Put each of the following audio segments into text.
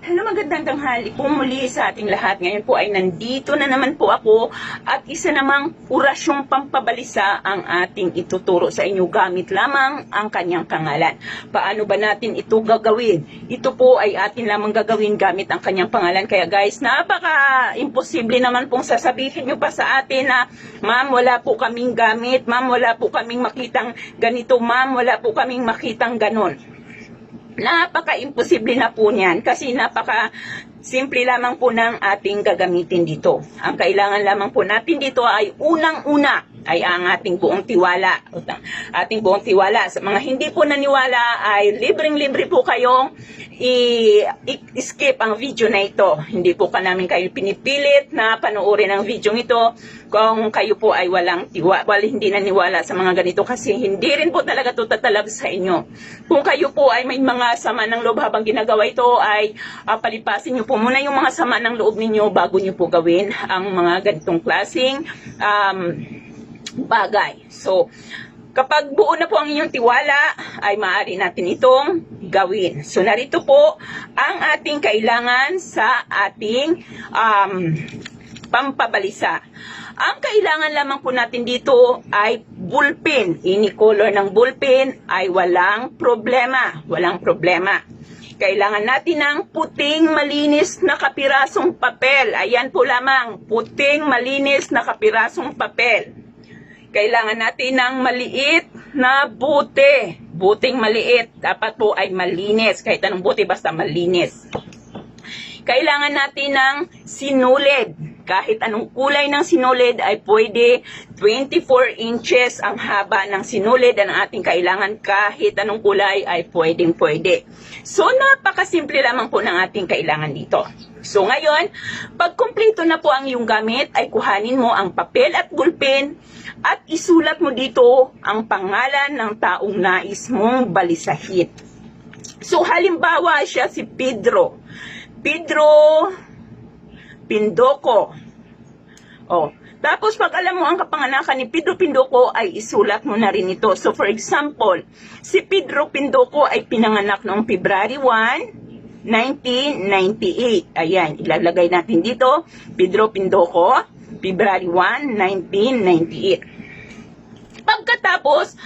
Hello, magandang tanghali po muli sa ating lahat. Ngayon po ay nandito na naman po ako at isa namang orasyong pampabalisa ang ating ituturo sa inyo gamit lamang ang kanyang pangalan. Paano ba natin ito gagawin? Ito po ay atin lamang gagawin gamit ang kanyang pangalan. Kaya guys, napaka imposible naman pong sasabihin nyo pa sa atin na ma'am, wala po kaming gamit, ma'am, wala po kaming makitang ganito, ma'am, wala po kaming makitang ganon napaka-imposible na po niyan kasi napaka simple lamang po ng ating gagamitin dito. Ang kailangan lamang po natin dito ay unang-una ay ang ating buong tiwala. Ating buong tiwala. Sa mga hindi po naniwala ay libreng-libre po kayong i- i- skip ang video na ito. Hindi po ka namin kayo pinipilit na panoorin ang video ito kung kayo po ay walang tiwa, wala, hindi naniwala sa mga ganito kasi hindi rin po talaga to tatalab sa inyo. Kung kayo po ay may mga sama ng loob habang ginagawa ito ay ah, palipasin nyo po muna yung mga sama ng loob ninyo bago nyo po gawin ang mga ganitong klaseng um, bagay. So, kapag buo na po ang inyong tiwala, ay maaari natin itong gawin. So, narito po ang ating kailangan sa ating um, pampabalisa. Ang kailangan lamang po natin dito ay bullpen. Ini color ng bullpen ay walang problema. Walang problema. Kailangan natin ng puting malinis na kapirasong papel. Ayan po lamang, puting malinis na kapirasong papel. Kailangan natin ng maliit na bute. Buting maliit. Dapat po ay malinis. Kahit anong buti, basta malinis. Kailangan natin ng sinulid. Kahit anong kulay ng sinulid ay pwede 24 inches ang haba ng sinulid ang ating kailangan kahit anong kulay ay pwedeng pwede. So napakasimple lamang po ng ating kailangan dito. So ngayon, pag kumpleto na po ang iyong gamit ay kuhanin mo ang papel at bulpen at isulat mo dito ang pangalan ng taong nais mong balisahin. So halimbawa siya si Pedro. Pedro Pindoco. Oh, tapos pag alam mo ang kapanganakan ni Pedro Pindoco ay isulat mo na rin ito. So for example, si Pedro Pindoco ay pinanganak noong February 1, 1998. Ayan, ilalagay natin dito, Pedro Pindoco, February 1, 1998. Pagkatapos,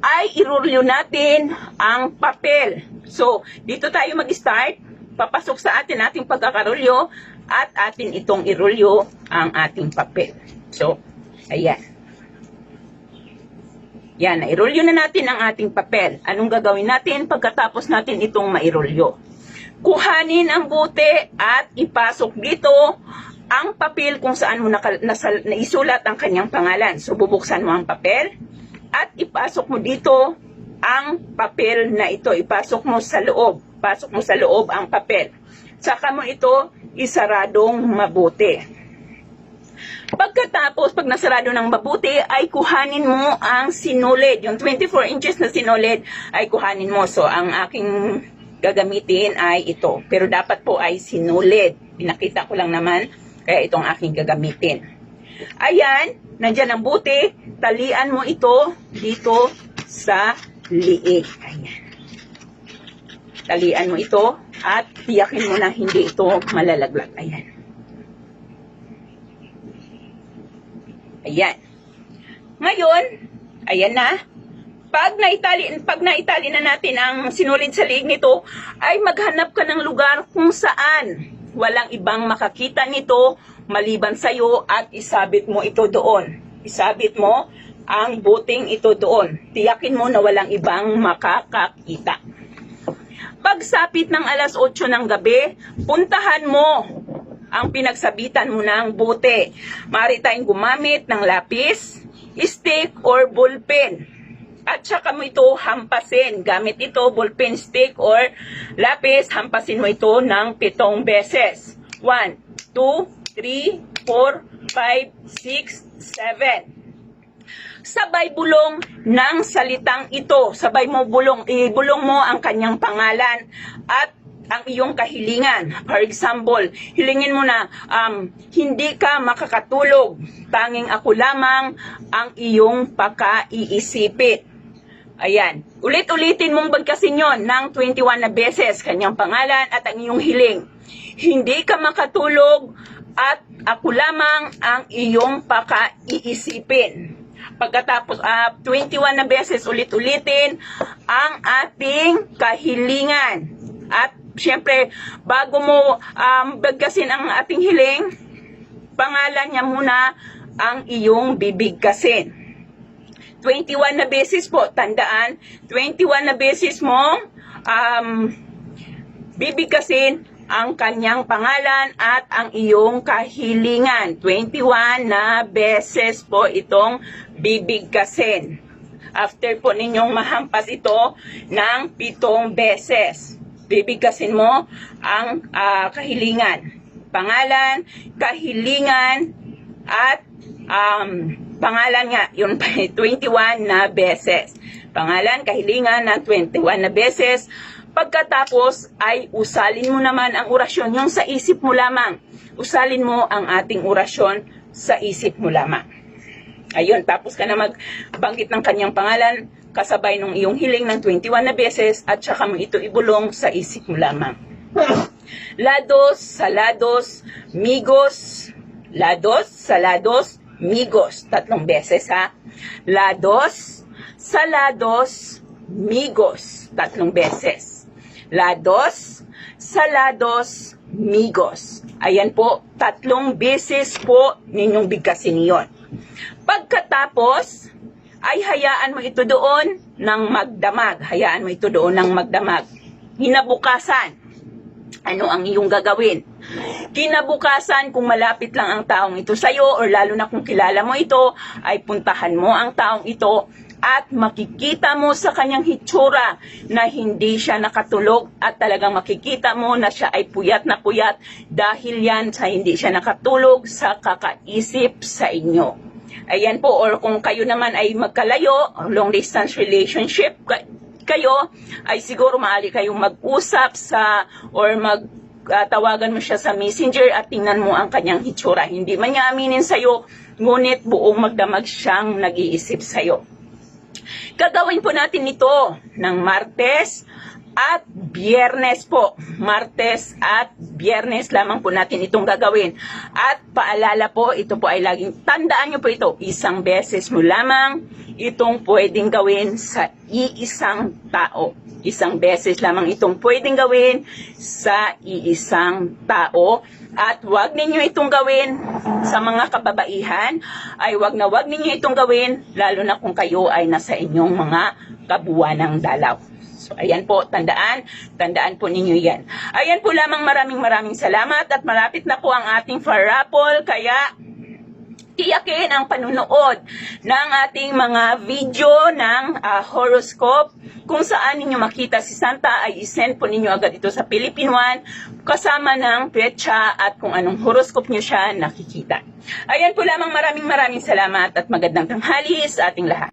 ay irulyo natin ang papel. So, dito tayo mag-start. Papasok sa atin ating pagkakarulyo at atin itong irulyo ang ating papel. So, ayan. Yan, nairolyo na natin ang ating papel. Anong gagawin natin pagkatapos natin itong mairolyo? Kuhanin ang bute at ipasok dito ang papel kung saan mo naka, nasa, naisulat ang kanyang pangalan. So, bubuksan mo ang papel at ipasok mo dito ang papel na ito. Ipasok mo sa loob. Pasok mo sa loob ang papel. Saka mo ito isaradong mabuti. Pagkatapos, pag nasarado ng mabuti, ay kuhanin mo ang sinulid. Yung 24 inches na sinulid ay kuhanin mo. So, ang aking gagamitin ay ito. Pero dapat po ay sinulid. Pinakita ko lang naman, kaya itong aking gagamitin. Ayan, nandyan ang buti. Talian mo ito dito sa liig. Ayan. Talian mo ito at tiyakin mo na hindi ito malalaglag. Ayan. Ayan. Ngayon, ayan na. Pag naitali, pag naitali na natin ang sinulid sa liig nito, ay maghanap ka ng lugar kung saan walang ibang makakita nito maliban sa iyo at isabit mo ito doon. Isabit mo ang buting ito doon. Tiyakin mo na walang ibang makakakita. Pagsapit ng alas 8 ng gabi, puntahan mo ang pinagsabitan mo ng bote. Maaari tayong gumamit ng lapis, stick, or ballpen. At saka mo ito hampasin. Gamit ito, ballpen, stick, or lapis, hampasin mo ito ng pitong beses. 1, 2, 3, 4, 5, 6, 7 sabay bulong ng salitang ito. Sabay mo bulong, ibulong mo ang kanyang pangalan at ang iyong kahilingan. For example, hilingin mo na, um, hindi ka makakatulog. Tanging ako lamang ang iyong pakaiisipin. Ayan. Ulit-ulitin mong bagkasin yon ng 21 na beses kanyang pangalan at ang iyong hiling. Hindi ka makatulog at ako lamang ang iyong pakaiisipin. Pagkatapos ah, 21 na beses ulit-ulitin ang ating kahilingan. At syempre, bago mo um, bagkasin ang ating hiling, pangalan niya muna ang iyong bibigkasin. 21 na beses po, tandaan, 21 na beses mong um, bibigkasin ang kanyang pangalan at ang iyong kahilingan. 21 na beses po itong bibigkasin. After po ninyong mahampas ito ng pitong beses, bibigkasin mo ang ah, kahilingan. Pangalan, kahilingan, at um, pangalan nga, yun pa, 21 na beses. Pangalan, kahilingan na 21 na beses. Pagkatapos ay usalin mo naman ang orasyon, yung sa isip mo lamang. Usalin mo ang ating orasyon sa isip mo lamang. Ayun, tapos ka na magbanggit ng kanyang pangalan, kasabay ng iyong hiling ng 21 na beses, at saka mo ito ibulong sa isip mo lamang. Lados, salados, migos, lados, salados, migos. Tatlong beses ha. Lados, salados, migos. Tatlong beses. Lados, salados, migos. Ayan po, tatlong beses po ninyong bigkasin yon. Pagkatapos, ay hayaan mo ito doon ng magdamag. Hayaan mo ito doon ng magdamag. Hinabukasan, ano ang iyong gagawin? Kinabukasan, kung malapit lang ang taong ito sa'yo, or lalo na kung kilala mo ito, ay puntahan mo ang taong ito at makikita mo sa kanyang hitsura na hindi siya nakatulog at talagang makikita mo na siya ay puyat na puyat dahil yan sa hindi siya nakatulog sa kakaisip sa inyo. Ayan po, or kung kayo naman ay magkalayo, long distance relationship, ka- kayo, ay siguro maaari kayong mag-usap sa, or mag, ah, tawagan mo siya sa messenger at tingnan mo ang kanyang hitsura. Hindi man niya aminin sa'yo, ngunit buong magdamag siyang nag-iisip sa'yo. Gagawin po natin ito ng Martes at Biyernes po. Martes at Biyernes lamang po natin itong gagawin. At paalala po, ito po ay laging tandaan nyo po ito. Isang beses mo lamang itong pwedeng gawin sa iisang tao. Isang beses lamang itong pwedeng gawin sa iisang tao. At wag ninyo itong gawin sa mga kababaihan. Ay wag na wag ninyo itong gawin, lalo na kung kayo ay nasa inyong mga kabuwanang dalaw. So, ayan po, tandaan, tandaan po ninyo yan. Ayan po lamang maraming maraming salamat at malapit na po ang ating farapol, kaya tiyakin ang panunood ng ating mga video ng ah, horoscope. Kung saan ninyo makita si Santa ay isend po ninyo agad ito sa Philippine One kasama ng petsa at kung anong horoscope nyo siya nakikita. Ayan po lamang maraming maraming salamat at magandang tanghali sa ating lahat.